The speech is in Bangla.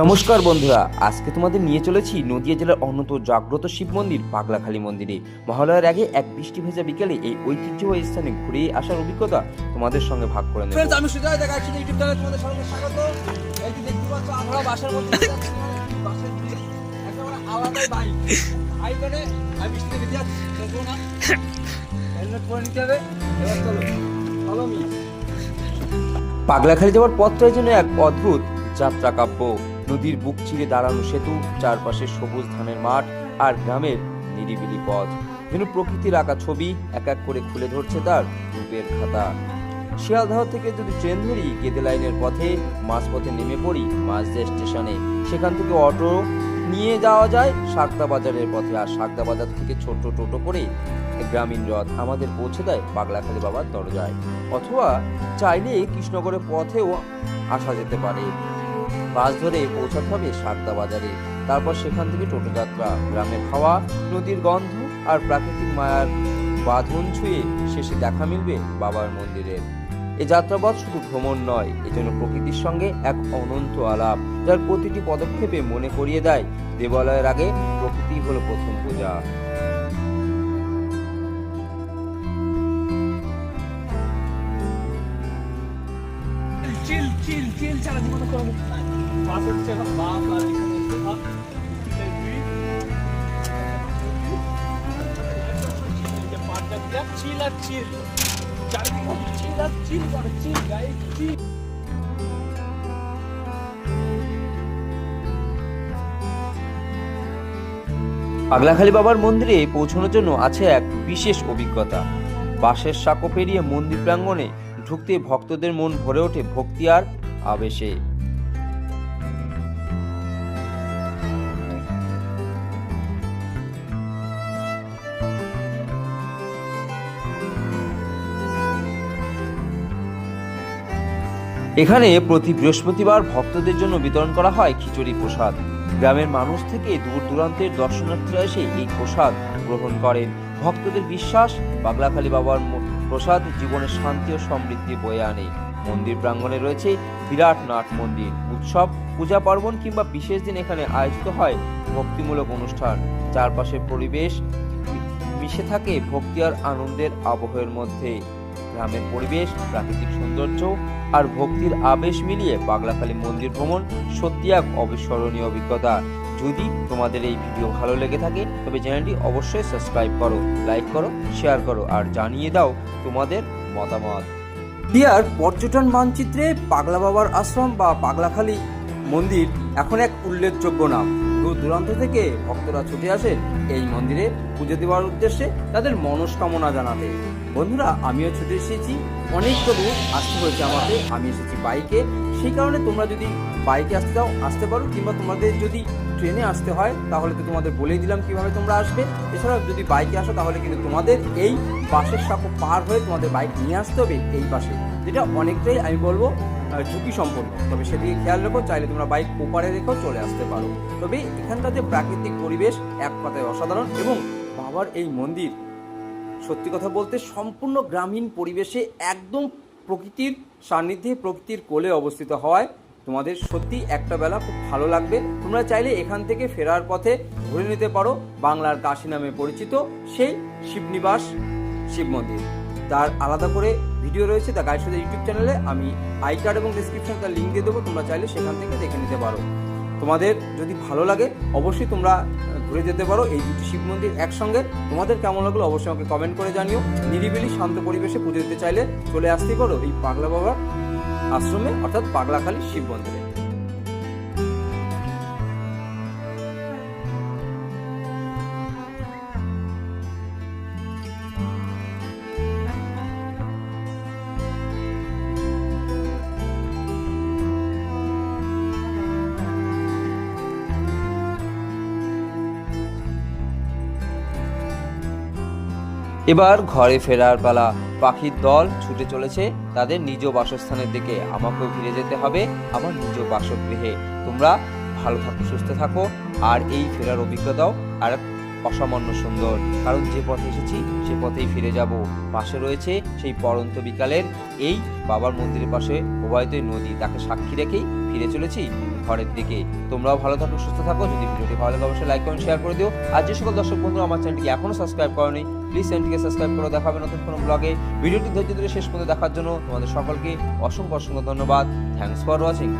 নমস্কার বন্ধুরা আজকে তোমাদের নিয়ে চলেছি নদিয়া জেলার অন্যত জাগ্রত শিব মন্দির পাগলাখালী মন্দিরে। মহালয়ার আগে এক বৃষ্টি ভেজা বিকেলে এই ঐতিহ্যবাহী স্থানে ঘুরে আসার অভিজ্ঞতা তোমাদের সঙ্গে ভাগ করে নেব। আমি সুজয় দেখা ইউটিউব চ্যানেলে তোমাদের সবাইকে স্বাগত। এই যে দেখতে পাচ্ছ আমরা বাসার মধ্যে বাসের দিকে একেবারে আলাদাই বাইক বাইক মানে আমি বৃষ্টিতে ভিজে যাচ্ছি না হেলমেট পরে নিতে হবে। এবার চলো চলো মি পাগলাখালী যাওয়ার পথটাই যেন এক অদ্ভুত যাত্রা কাব্য নদীর বুক চিরে দাঁড়ানো সেতু, চারপাশে সবুজ ধানের মাঠ আর গ্রামের নিরিবিলি পথ। যেন প্রকৃতির আঁকা ছবি, এক এক করে খুলে ধরছে তার রূপের খাতা। শিয়ালদহ থেকে যদি ট্রেন ধরি, গেদে লাইনের পথে মাঝপথে নেমে পড়ি মাঝদে স্টেশনে। সেখান থেকে অটো নিয়ে যাওয়া যায় সাকদা বাজারের পথে আর সাকদা বাজার থেকে ছোট টোটো করে গ্রামীণ রথ আমাদের পৌঁছে দেয় পাগলাখালী বাবার দরজায়। অথবা চাইলে কৃষ্ণগড়ের পথেও আসা যেতে পারে। বাস ধরে পৌঁছাতে হবে সারদা বাজারে। তারপর সেখান থেকে টোটো যাত্রা। গ্রামের হাওয়া, নদীর গন্ধ আর প্রাকৃতিক মায়ার বাঁধন ছুঁয়ে শেষে দেখা মিলবে বাবার মন্দিরের। এ যাত্রাপথ শুধু ভ্রমণ নয় এজন্য প্রকৃতির সঙ্গে এক অনন্ত আলাপ, যার প্রতিটি পদক্ষেপে মনে করিয়ে দেয়, দেবালয়ের আগে প্রকৃতি হলো প্রথম পূজা। চিল চিল চিল ছাড়া জীবনে কোনো মুক্তি নাই বাস পাগলাখালী বাবার মন্দিরে পৌঁছানোর জন্য আছে এক বিশেষ অভিজ্ঞতা। বাঁশের সাঁকো পেরিয়ে মন্দির প্রাঙ্গণে ঢুকতে ভক্তদের মন ভরে ওঠে ভক্তি আর আবেশে। এখানে প্রতি বৃহস্পতিবার ভক্তদের জন্য বিতরণ করা হয় খিচুড়ি প্রসাদ। গ্রামের মানুষ থেকে দূর দূরান্তের দর্শনার্থীরা এসে এই প্রসাদ গ্রহণ করেন। ভক্তদের বিশ্বাস পাগলাখালী বাবার প্রসাদ জীবনের শান্তি ও সমৃদ্ধি বয়ে আনে। মন্দির প্রাঙ্গণে রয়েছে বিরাট নাট মন্দির, উৎসব, পূজা পার্বণ কিংবা বিশেষ দিন এখানে আয়োজিত হয় ভক্তিমূলক অনুষ্ঠান। চারপাশের পরিবেশ মিশে থাকে ভক্তি আর আনন্দের আবহের মধ্যে। গ্রামের পরিবেশ, প্রাকৃতিক সৌন্দর্য আর ভক্তির আবেশ মিলিয়ে পাগলাখালী মন্দির ভ্রমণ সত্যি এক অবিস্মরণীয় অভিজ্ঞতা। যদি তোমাদের এই ভিডিও ভালো লেগে থাকে, তবে চ্যানেলটি অবশ্যই সাবস্ক্রাইব করো, লাইক করো, শেয়ার করো আর জানিয়ে দাও তোমাদের মতামত। ইন্ডিয়ার পর্যটন মানচিত্রে পাগলা বাবার আশ্রম বা পাগলাখালী মন্দির এখন এক উল্লেখযোগ্য নাম। দূর দূরান্ত থেকে ভক্তরা ছুটে আসেন এই মন্দিরে পুজো দেওয়ার উদ্দেশ্যে তাদের মনস্কামনা জানাতে। বন্ধুরা, আমিও ছুটে এসেছি। অনেকটা দূর আসতে হয়েছে আমাকে। আমি এসেছি বাইকে। সেই কারণে তোমরা যদি বাইকে আসতে চাও, আসতে পারো। কিংবা তোমাদের যদি ট্রেনে আসতে হয়, তাহলে তো তোমাদের বলেই দিলাম কীভাবে তোমরা আসবে। এছাড়াও যদি বাইকে আসো, তাহলে কিন্তু তোমাদের এই বাসের সাঁকো পার হয়ে তোমাদের বাইক নিয়ে আসতে হবে এই পাশে যেটা অনেকটাই, আমি বলব ঝুঁকি সম্পন্ন তবে সেদিকে খেয়াল রেখো, চাইলে তোমরা বাইক ওপারে রেখেও চলে আসতে পারো। তবে এখানকার যে প্রাকৃতিক পরিবেশ, এক কথায় অসাধারণ এবং বাবার এই মন্দির সত্যি কথা বলতে সম্পূর্ণ গ্রামীণ পরিবেশে একদম প্রকৃতির সান্নিধ্যে প্রকৃতির কোলে অবস্থিত হওয়ায় তোমাদের সত্যি একটা বেলা খুব ভালো লাগবে। তোমরা চাইলে এখান থেকে ফেরার পথে ঘুরে নিতে পারো বাংলার কাশী নামে পরিচিত সেই শিবনিবাস শিব মন্দির। তার আলাদা করে ভিডিও রয়েছে দ্য গাইড ইউটিউব চ্যানেলে। আমি আই কার্ড এবং ডিসক্রিপশন তার লিঙ্ক দিয়ে দেবো, তোমরা চাইলে সেখান থেকে দেখে নিতে পারো। তোমাদের যদি ভালো লাগে, অবশ্যই তোমরা ঘুরে যেতে পারো এই দুটি শিব মন্দির একসঙ্গে। তোমাদের কেমন লাগল অবশ্যই আমাকে কমেন্ট করে জানিও। নিরিবিলি শান্ত পরিবেশে পুজো দিতে চাইলে চলে আসতেই পারো এই পাগলা বাবার আশ্রমে, অর্থাৎ পাগলাখালী শিব মন্দিরে। এবার ঘরে ফেরার পালা। পাখির দল ছুটে চলেছে। তাদের নিজ বাসস্থানের দিকে। আমাকেও ফিরে যেতে হবে আমার নিজ বাসগৃহে। তোমরা ভালো থাকো, সুস্থ থাকো। আর এই ফেরার অভিজ্ঞতাও আর অসামান্য সুন্দর। কারণ যে পথে এসেছি, সে পথেই ফিরে যাব। পাশে রয়েছে সেই পরন্ত বিকালের এই বাবার মন্দিরের পাশে প্রবাহিত এই নদী। তাকে সাক্ষী রেখেই ফিরে চলেছি ঘরের দিকে। তোমরাও ভালো থাকো, সুস্থ থাকো। যদি ভিডিওটি ভালো লাগে, অবশ্যই লাইক কমেন্ট শেয়ার করে দিও। আর যে সকল দর্শক বন্ধু আমার চ্যানেলটিকে এখনও সাবস্ক্রাইব করেনি প্লিজ চ্যানেলটিকে সাবস্ক্রাইব করে দেখা হবে নতুন কোনো ব্লগে ভিডিওটি ধৈর্য ধরে শেষ পর্যন্ত দেখার জন্য তোমাদের সকলকে অসংখ্য অসংখ্য ধন্যবাদ। Thanks for watching